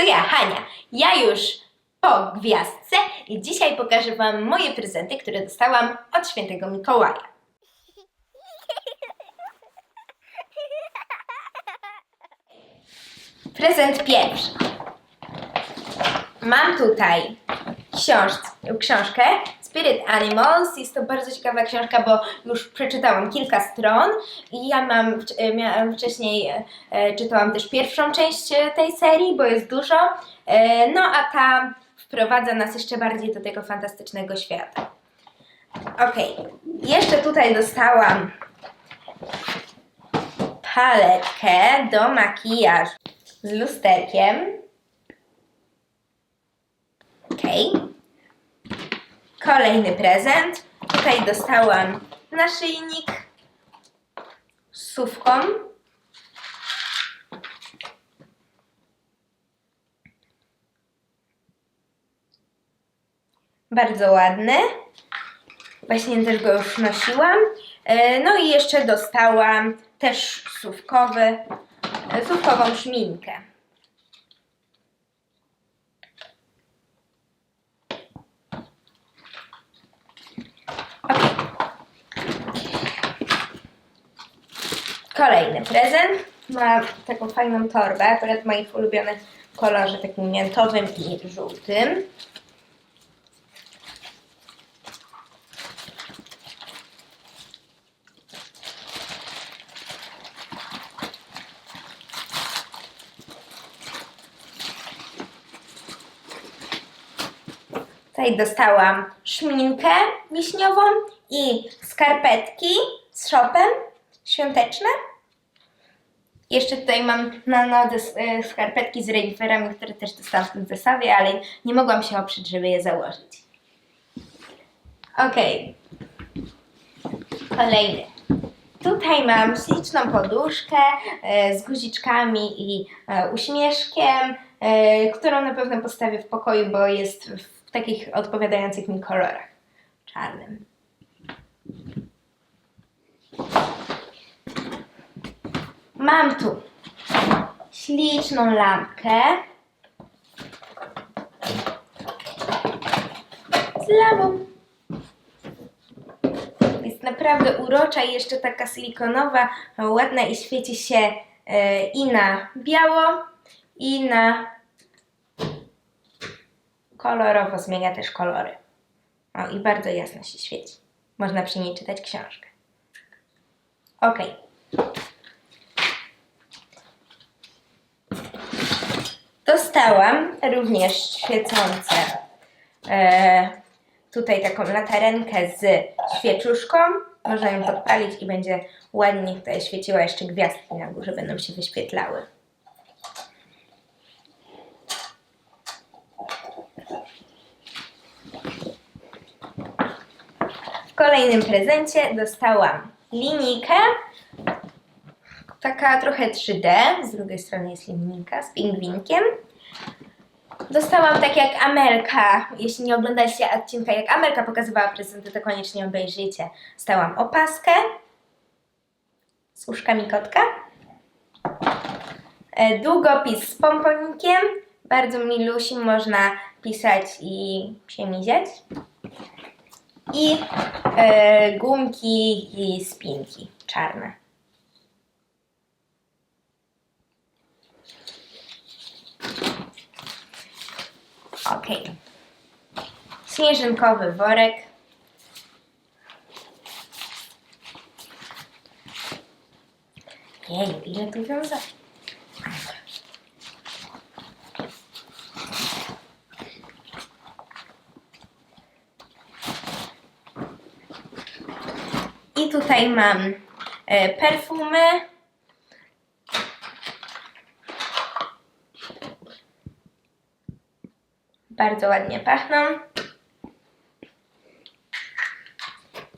to ja, Hania. Ja już po gwiazdce i dzisiaj pokażę Wam moje prezenty, które dostałam od świętego Mikołaja. Prezent pierwszy. Mam tutaj książ książkę Spirit Animals. Jest to bardzo ciekawa książka, bo już przeczytałam kilka stron i ja mam, e, miałam wcześniej, e, e, czytałam też pierwszą część tej serii, bo jest dużo. No a ta wprowadza nas jeszcze bardziej do tego fantastycznego świata. Okej, jeszcze tutaj dostałam paletkę do makijażu z lusterkiem. Okej. Kolejny prezent. Tutaj dostałam naszyjnik z sówką. Bardzo ładny. Właśnie też go już nosiłam. E, No i jeszcze dostałam też sówkowy, e, sówkową szminkę. Kolejny prezent. Ma taką fajną torbę, akurat w moich ulubionych kolorze, takim miętowym i żółtym. Tutaj dostałam szminkę wiśniową i skarpetki z shopem świąteczne. Jeszcze tutaj mam na nodze e, skarpetki z reniferami, które też dostałam w tym zestawie, ale nie mogłam się oprzeć, żeby je założyć. Okej. Kolejny. Tutaj mam śliczną poduszkę e, z guziczkami i e, uśmieszkiem, którą na pewno postawię w pokoju, bo jest w takich odpowiadających mi kolorach. Czarnym. Mam tu śliczną lampkę z lawą. Jest naprawdę urocza i jeszcze taka silikonowa, ładna i świeci się e, i na biało, i na kolorowo, zmienia też kolory. O, i bardzo jasno się świeci. Można przy niej czytać książkę. Okej. Dostałam również świecące e, tutaj taką latarenkę z świeczuszką. Można ją podpalić i będzie ładnie tutaj świeciła jeszcze gwiazdki na górze, będą się wyświetlały. W kolejnym prezencie dostałam linijkę taka trochę 3D, z drugiej strony jest linijka z pingwinkiem. Dostałam tak jak Amelka, jeśli nie oglądaliście odcinka jak Amelka pokazywała prezenty, to koniecznie obejrzyjcie. Dostałam opaskę z uszkami kotka, e, długopis z pomponikiem, bardzo milusi, można pisać i się. I e, gumki i spinki czarne. Ok. Śnieżynkowy worek. Jeju, ile tu wiązać? I tutaj mam e, perfumy. Bardzo ładnie pachną.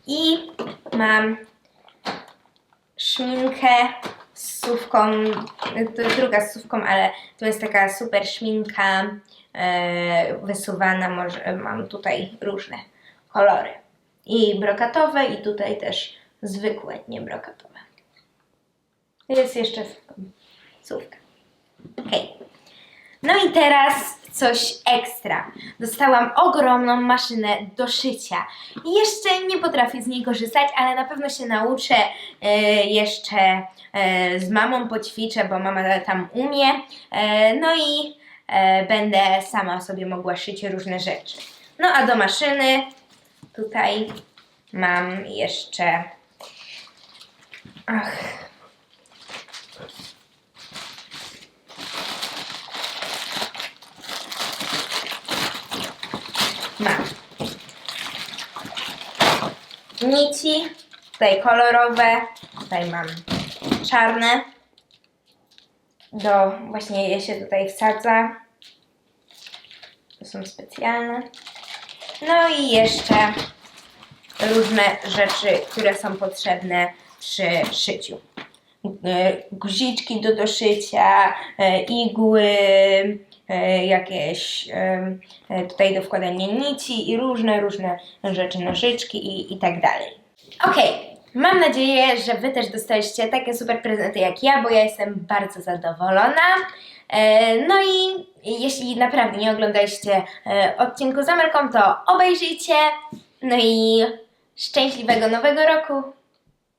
I mam szminkę z sówką, druga z sówką, ale to jest taka super szminka e, wysuwana, może mam tutaj różne kolory. I brokatowe i tutaj też zwykłe, nie brokatowe. Jest jeszcze sówka. Okej. No i teraz coś ekstra. Dostałam ogromną maszynę do szycia. Jeszcze nie potrafię z niej korzystać, ale na pewno się nauczę e, jeszcze e, z mamą poćwiczę, bo mama tam umie. E, no i będę sama sobie mogła szyć różne rzeczy. No a do maszyny tutaj mam jeszcze. Ach. Mam nici, tutaj kolorowe, tutaj mam czarne. Do właśnie je się tutaj wsadza. To są specjalne. No i jeszcze różne rzeczy, które są potrzebne przy szyciu. E, Guziczki do doszycia, e, igły, jakieś e, e, tutaj do wkładania nici i różne, różne rzeczy, nożyczki i, i tak dalej. Okej, mam nadzieję, że Wy też dostaliście takie super prezenty jak ja, bo ja jestem bardzo zadowolona. E, No i jeśli naprawdę nie oglądaliście e, odcinku z Amelką, to obejrzyjcie. No i szczęśliwego nowego roku!